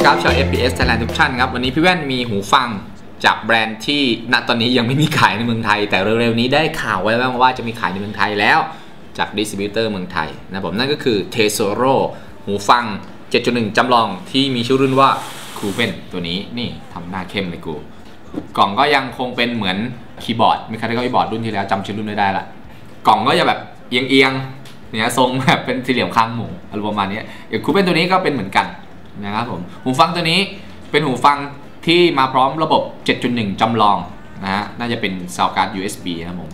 ดีครับชาว FPS Thailand ทุกท่านครับ วันนี้พี่แว่นมีหูฟังจากแบรนด์ที่ณตอนนี้ยังไม่มีขายในเมืองไทย แต่เร็วๆนี้ได้ข่าวไว้บ้างว่าจะมีขายในเมืองไทยแล้ว จากดิสติบิวเตอร์เมืองไทยนะผมนั่นก็คือ Tesoro หูฟัง 7.1 จำลองที่มีชื่อรุ่นว่า c o o v e n ตัวนี้นี่ทำหน้าเข้มเลยกู กล่องก็ยังคงเป็นเหมือนคีย์บอร์ดมีใครได้ก็คีย์บอร์ดรุ่นที่แล้วจำชื่อรุ่นไม่ได้ละกล่องก็จะแบบเอียงๆเนี่ยทรงแบบเป็นสี่เหลี่ยมข้างหมูอารมณ์ประมาณนี้อย่างคูเป็นตัวนี้ก็เป็นเหมือนกัน นะครับผมหูฟังตัวนี้เป็นหูฟังที่มาพร้อมระบบ 7.1 จำลองนะฮะน่าจะเป็นซาวการ์ด USB นะครับผม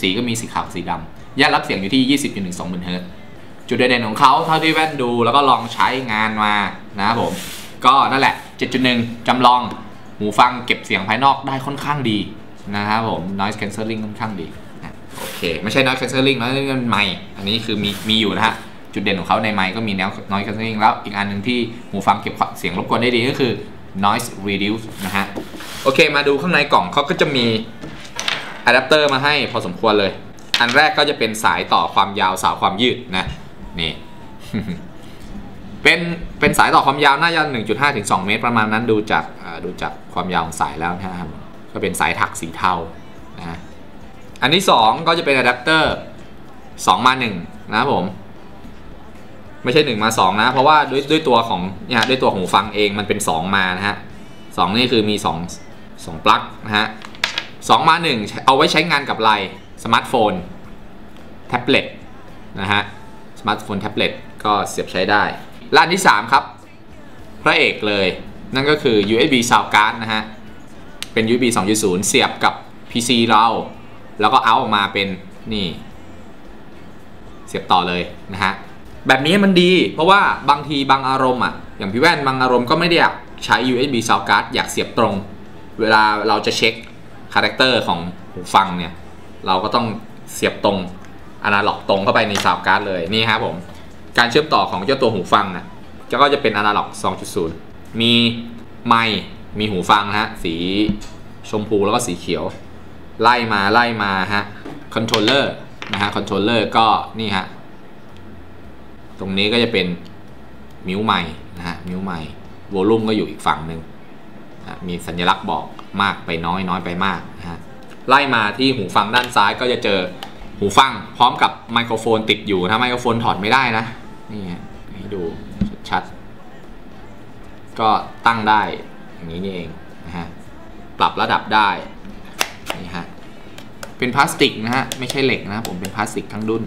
สีก็มีสีขาวสีดำแยกรับเสียงอยู่ที่ 20.12เฮิร์ตจุดเด่นของเขาเท่าที่แว่นดูแล้วก็ลองใช้งานมานะครับผม ก็นั่นแหละ 7.1 จำลองหูฟังเก็บเสียงภายนอกได้ค่อนข้างดีนะครับผม noise cancelling ค่อนข้างดีนะโอเค ไม่ใช่ noise cancelling noise cancelling มันไมค์อันนี้คือมีมีอยู่นะฮะ จุดเด่นของเขาในไมค์ก็มีแนว noise cancelling แล้วอีกอันหนึ่งที่หูฟังเก็บเสียงรบกวนได้ดีก็คือ noise reduce นะฮะ โอเคมาดูข้างในกล่องเขาก็จะมีอะแดปเตอร์มาให้พอสมควรเลย อันแรกก็จะเป็นสายต่อความยาวสาวความยืดนะ นี่ เป็นเป็นสายต่อความยาวน่าจะ1.5ถึง2เมตรประมาณนั้นดูจากดูจากความยาวของสายแล้วนะครับก็เป็นสายถักสีเทานะอันที่ 2 ก็จะเป็นอะแดปเตอร์2มา1นะครับผม ไม่ใช่1มา2นะ เพราะว่าด้วยด้วยตัวของเนี่ยด้วยตัวของหูฟังเองมันเป็น 2 มานะฮะสนี่คือมี 2 2ปลั๊กนะฮะ2มา 1 เอาไว้ใช้งานกับไรสมาร์ทโฟนแท็บเล็ตนะฮะสมาร์ทโฟนแท็บเล็ตก็เสียบใช้ได้และอันที่ 3 ครับ พระเอกเลย นั่นก็คือ USB Sound Card นะฮะ เป็น USB 2.0 เสียบกับ PC เรา แล้วก็เอาออกมาเป็นนี่ เสียบต่อเลยนะฮะ แบบนี้มันดีเพราะว่าบางทีบางอารมณ์อะอย่างพี่แว่นบางอารมณ์ก็ไม่ได้อยากใช้ USB Sound Card อยากเสียบตรง เวลาเราจะเช็คคาแรคเตอร์ของหูฟังเนี่ยเราก็ต้องเสียบตรงอนาล็อกตรงเข้าไปใน Sound Card เลยนี่ครับผมการเชื่อมต่อของเจ้าตัวหูฟังอะก็จะเป็นอนาล็อก 2.0 มีไมค์มีหูฟังฮะสีชมพูแล้วก็สีเขียว ไล่มาไล่มาฮะคอนโทรลเลอร์นะฮะคอนโทรลเลอร์ก็นี่ฮะ ตรงนี้ก็จะเป็นมิวไมค์นะฮะมิวไมค์โวลูมก็อยู่อีกฝั่งหนึ่งมีสัญลักษณ์บอกมากไปน้อยน้อยไปมากนะฮะไล่มาที่หูฟังด้านซ้ายก็จะเจอหูฟังพร้อมกับไมโครโฟนติดอยู่ถ้าไมโครโฟนถอดไม่ได้นะนี่ให้ดูชัดก็ตั้งได้อย่างนี้นี่เองนะฮะปรับระดับได้นี่ฮะเป็นพลาสติกนะฮะไม่ใช่เหล็กนะผมเป็นพลาสติกทั้งดุน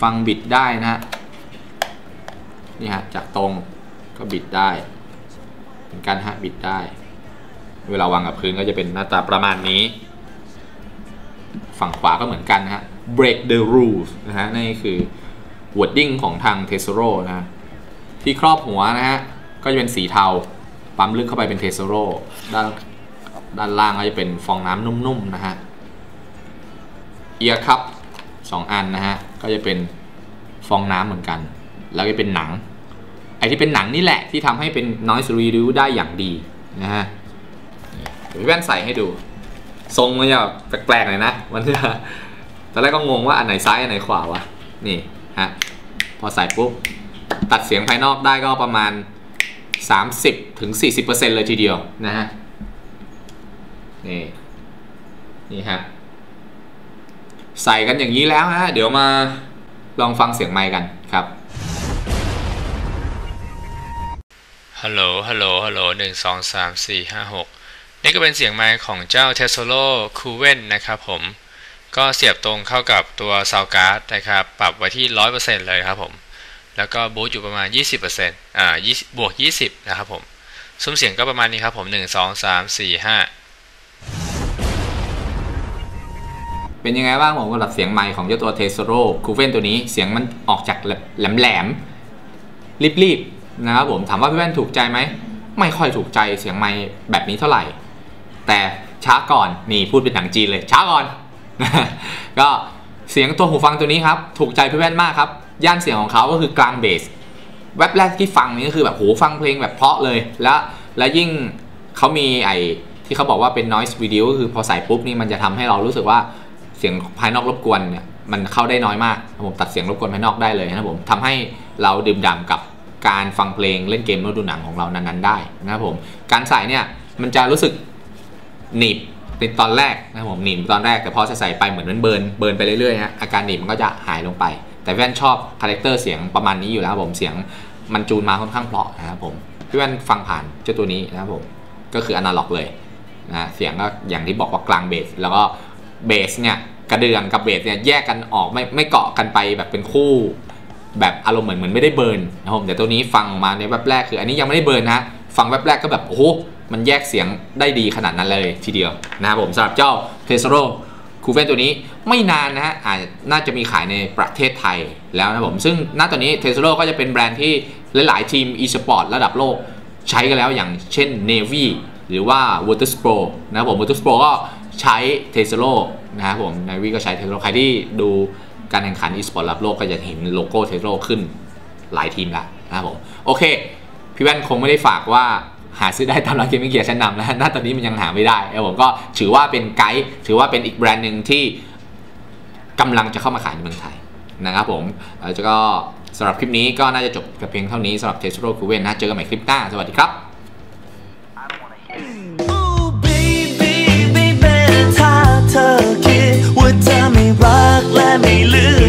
ฟังบิดได้นะฮะนี่ฮะจากตรงก็บิดได้เป็นการฮะบิดได้ เวลาวางกับพื้นก็จะเป็นหน้าตาประมาณนี้ ฝั่งขวาก็เหมือนกันนะฮะ break the rules นะฮะนี่คือ wording ของทาง Tesoro นะฮะที่ครอบหัวนะฮะ ก็จะเป็นสีเทา ปั๊มลึกเข้าไปเป็นเทสโร่ด้านด้านล่างก็จะเป็นฟองน้ำนุ่มๆนะฮะ เอียร์คัพสองอันนะฮะ ก็จะเป็นฟองน้ำเหมือนกัน แล้วก็เป็นหนัง ไอ้ที่เป็นหนังนี่แหละที่ทำให้เป็น noise reduce ได้อย่างดีนะฮะเดี๋ยวพี่แว่นใส่ให้ดู ทรงมันจะแปลกๆหน่อยนะ มันจะตอนแรกก็งงว่าอันไหนซ้ายอันไหนขวาวะ นี่ฮะ พอใส่ปุ๊บ ตัดเสียงภายนอกได้ก็ประมาณ 30ถึง40%เลยทีเดียวนะฮะ นี่ นี่ฮะ ใส่กันอย่างนี้แล้วฮะเดี๋ยวมาลองฟังเสียงไมค์กันครับฮัลโหลฮัลโหลฮัลโหลหนึ่งสองสามสี่ห้าหกนี่ก็เป็นเสียงไมค์ของเจ้า t e s l o c o v e n นะครับผมก็เสียบตรงเข้ากับตัว Sound Card นะครับ ปรับไว้ที่ 100%เลยครับผม แล้วก็บูตอยู่ประมาณ 20%อ่าบวก 20 นะครับผมซุ้มเสียงก็ประมาณนี้ครับผม 1 2 3 4 5 เป็นยังไงบ้างผมกับเสียงไมค์ของเจ้าตัวเทสโร่คูเฟนตัวนี้เสียงมันออกจากแหลมแหลมรีบๆนะครับผมถามว่าพี่แว่นถูกใจไหมไม่ค่อยถูกใจเสียงไมค์แบบนี้เท่าไหร่ แต่ช้าก่อนนี่พูดเป็นหนังจีนเลยช้าก่อน ก็เสียงตัวหูฟังตัวนี้ครับถูกใจพี่แว่นมากครับย่านเสียงของเขาก็คือกลางเบสแว็บแรกที่ฟังนี่ก็คือแบบโหฟังเพลงแบบเพาะเลย แล้วและยิ่งเขามีไอที่เขาบอกว่าเป็น noise video ก็คือพอใส่ปุ๊บนี่มันจะทำให้เรารู้สึกว่า เสียงภายนอกรบกวนเนี่ยมันเข้าได้น้อยมากผมตัดเสียงรบกวนภายนอกได้เลยนะผมทำให้เราดื่มด่ำกับการฟังเพลงเล่นเกมแล้วดูหนังของเรานั้นๆได้นะครับผมการใส่เนี่ยมันจะรู้สึกหนีบในตอนแรกนะครับผมหนีบตอนแรกแต่พอใส่ไปเหมือนมันเบิร์นเบิร์นไปเรื่อยๆฮะอาการหนีบมันก็จะหายลงไป แต่แว่นชอบคาแรคเตอร์เสียงประมาณนี้อยู่แล้วผมเสียงมันจูนมาค่อนข้างเพาะนะครับผมพี่แว่นฟังผ่านเจ้าตัวนี้นะครับผมก็คืออนาล็อกเลยนะเสียงก็อย่างที่บอกว่ากลางเบสแล้วก็ เบสเนี่ยกระเดื่องกับเบสเนี่ยแยกกันออกไม่ไม่เกาะกันไปแบบเป็นคู่แบบอารมณ์เหมือนเหมือนไม่ได้เบิร์นนะครับผมแต่ตัวนี้ฟังมาในแวบแรกคืออันนี้ยังไม่ได้เบิร์นนะฟังแวบแรกก็แบบโอ้โหมันแยกเสียงได้ดีขนาดนั้นเลยทีเดียวนะครับผมสำหรับเจ้าเทสโรคูเฟนตัวนี้ไม่นานนะฮะอาจน่าจะมีขายในประเทศไทยแล้วนะครับผมซึ่งณตอนนี้เทสโรก็จะเป็นแบรนด์ที่หลาย ๆ ทีม e-sport ระดับโลกใช้กันแล้วอย่างเช่น Navy หรือว่า Virtus.pro นะครับผม Virtus.pro ก็ ใช้เทสโรนะครับผม Navy ก็ใช้เทสโรใครที่ดูการแข่งขัน e-sport ระดับโลกก็จะเห็นโลโก้เทสโ o ขึ้นหลายทีมแล้วนะครับผมโอเค พี่แว่นคงไม่ได้ฝากว่าหาซื้อได้ตามร้านเกมมิ่งเกียร์ชั้นนำแล้วณตอนนี้มันยังหาไม่ได้นะครับผมก็ถือว่าเป็นไกด์ถือว่าเป็นอีกแบรนด์หนึ่งที่กำลังจะเข้ามาขายในเมืองไทยนะครับผมแล้วก็สำหรับคลิปนี้ก็น่าจะจบกับเพียงเท่านี้สำหรับเทสโ o คูเวนนะเจอกันใหม่คลิปหน้า สวัสดีครับ เธอคิดว่าเธอไม่รักและไม่ลืม